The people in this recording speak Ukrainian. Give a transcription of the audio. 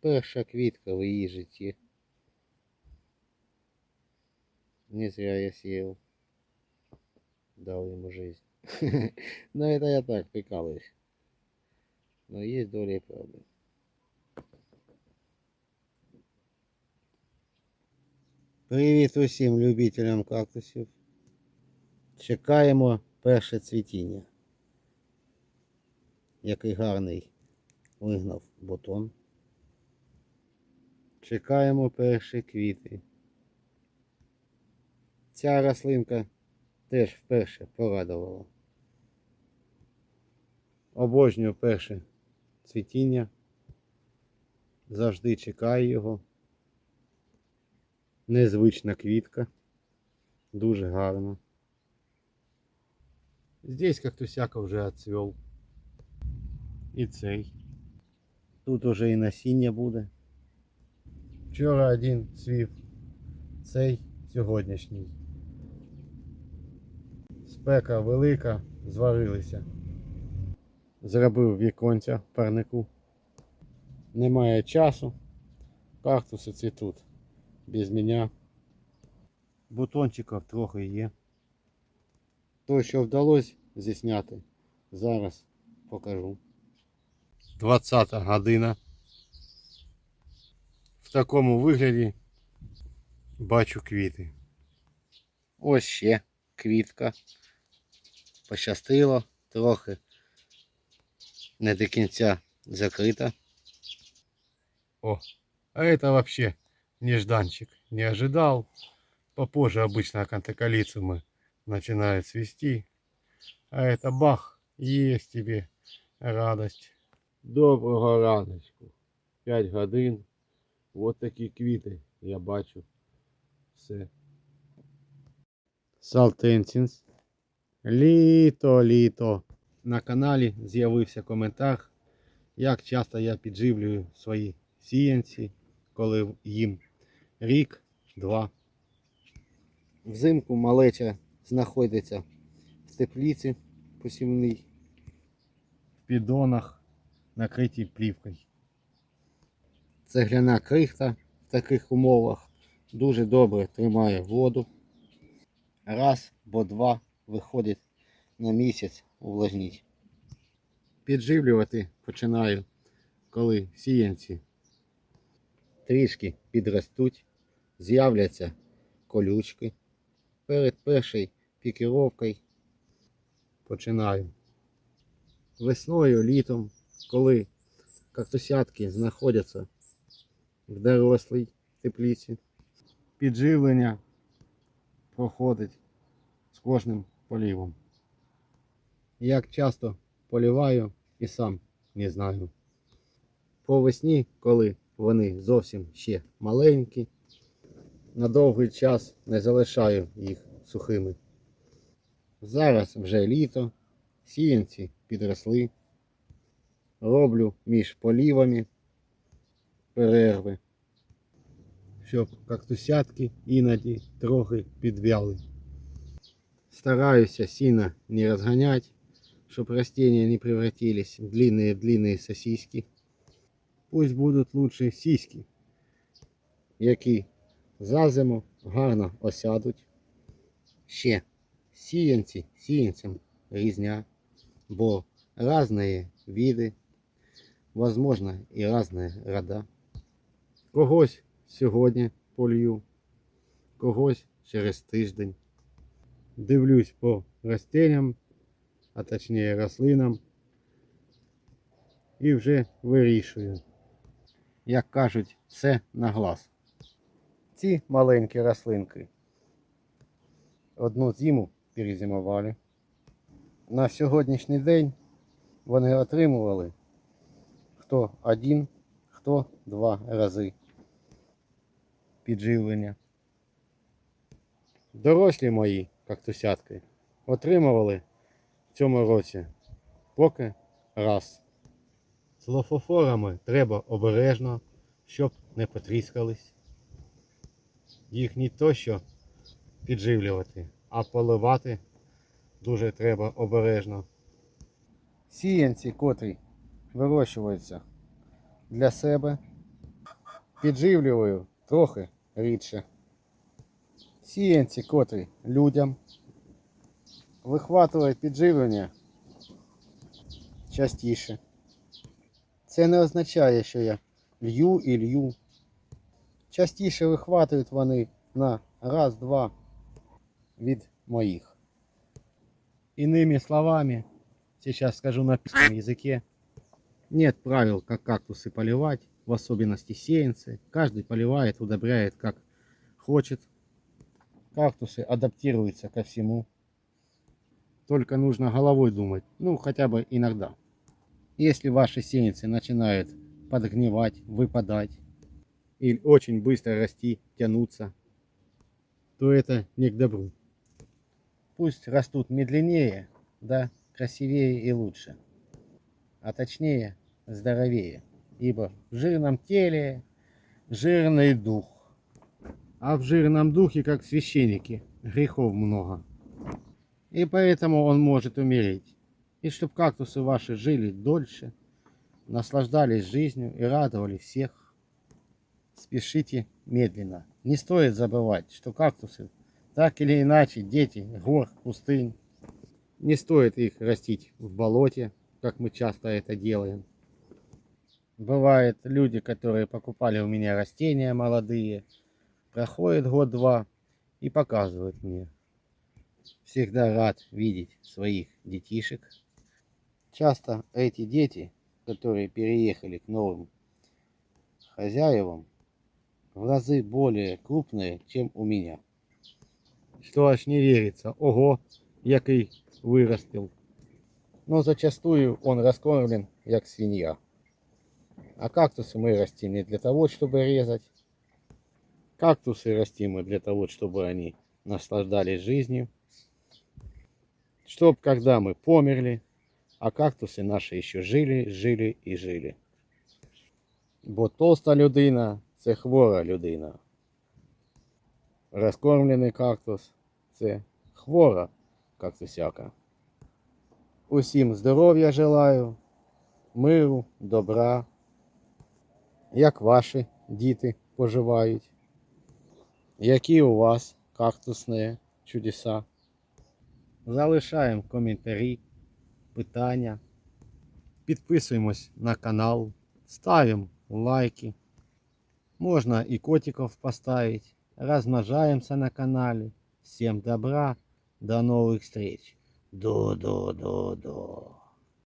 Перша квітка в її житті. Не зря я съел. Дал ему жизнь. Но это я так прикалываюсь. Но есть доля и правды. Привіт усім любителям кактусів. Чекаємо перше цвітіння. Який гарний вигнав бутон. Чекаємо перші квіти. Ця рослинка теж вперше порадувала. Обожнюю перше цвітіння. Завжди чекаю його. Незвична квітка. Дуже гарно. Здесь кактусяка вже отцвел. І цей. Тут уже і насіння буде. Вчора один цвів, цей сьогоднішній. Спека велика, зварилися. Зробив віконця в парнику. Немає часу. Кактуси цвітуть без мене. Бутончиків трохи є. То, що вдалося зісняти, зараз покажу. 20 година. В такому вигляді бачу квіти. Ось ще квітка. Пощастило, трохи не до кінця закрита. О, а это вообще нежданчик. Не ожидал. Попозже обычно кантакалицумы начинают цвести. А это бах, есть тебе радость. Доброго раночку. 5 годин. От такі квіти я бачу. Все. Салтенсінс. Літо, літо. На каналі з'явився коментар, як часто я підживлюю свої сіянці, коли їм рік, два. Взимку малеча знаходиться в тепліці посівній, в піддонах, накриті плівкою. Цегляна крихта в таких умовах дуже добре тримає воду. Раз або два виходить на місяць увлажніть. Підживлювати починаю, коли сіянці трішки підростуть, з'являться колючки. Перед першою пікіровкою починаю. Весною, літом, коли кактусятки знаходяться в дорослій тепліці, підживлення проходить з кожним полівом. Як часто поліваю і сам не знаю. По весні, коли вони зовсім ще маленькі, на довгий час не залишаю їх сухими. Зараз вже літо, сіянці підросли. Роблю між полівами перерви, щоб кактусятки іноді трохи підвяли. Стараюся сильно не разгонять, чтобы растения не превратились в длинные-длинные сосиски. Пусть будуть лучше сіськи, які за зиму гарно осядуть. Ще сіянці, сіянцям різня, бо різні види, возможно і різні рода. Когось сьогодні полью, когось через тиждень дивлюсь по растениям, а точніше рослинам, і вже вирішую. Як кажуть, все на глаз. Ці маленькі рослинки одну зиму перезимували. На сьогоднішній день вони отримували хто один, хто два рази підживлення. Дорослі мої кактусятки отримували в цьому році поки раз. З лофофорами треба обережно, щоб не потріскались. Їх не то що підживлювати, а поливати дуже треба обережно. Сіянці, котрі вирощуються для себе, підживлюю трохи рідше. Сіянці, котрі людям вихватують підживлення частіше. Це не означає, що я лью і лью. Частіше вихватують вони на раз-два від моих. Иными словами, сейчас скажу на письменном языке, нет правил, как кактусы поливать, в особенности сеянцы. Каждый поливает, удобряет как хочет. Кактусы адаптируются ко всему. Только нужно головой думать, ну хотя бы иногда. Если ваши сеянцы начинают подгнивать, выпадать, или очень быстро расти, тянуться, то это не к добру. Пусть растут медленнее, да, красивее и лучше. А точнее, здоровее. Ибо в жирном теле жирный дух. А в жирном духе, как священники, грехов много. И поэтому он может умереть. И чтоб кактусы ваши жили дольше, наслаждались жизнью и радовали всех, спешите медленно. Не стоит забывать, что кактусы так или иначе дети гор, пустынь. Не стоит их растить в болоте, как мы часто это делаем. Бывают люди, которые покупали у меня растения молодые, проходит год-два и показывают мне. Всегда рад видеть своих детишек. Часто эти дети, которые переехали к новым хозяевам, в разы более крупные, чем у меня. Что аж не верится. Ого, який вырастил. Но зачастую он раскормлен, як свинья. А кактусы мы растим не для того, чтобы резать. Кактусы растим мы для того, чтобы они наслаждались жизнью. Чтоб когда мы померли, а кактуси наші ще жили, жили і жили. Бо толста людина це хвора людина. Розкормлений кактус це хвора кактусяка. Усім здоров'я желаю, миру, добра. Як ваші діти поживають? Які у вас кактусні чудеса? Залишаємо коментарі, питання. Підписуємось на канал, ставимо лайки. Можно и котиков поставить. Размножаемся на канале. Всем добра. До новых встреч. До-до-до-до.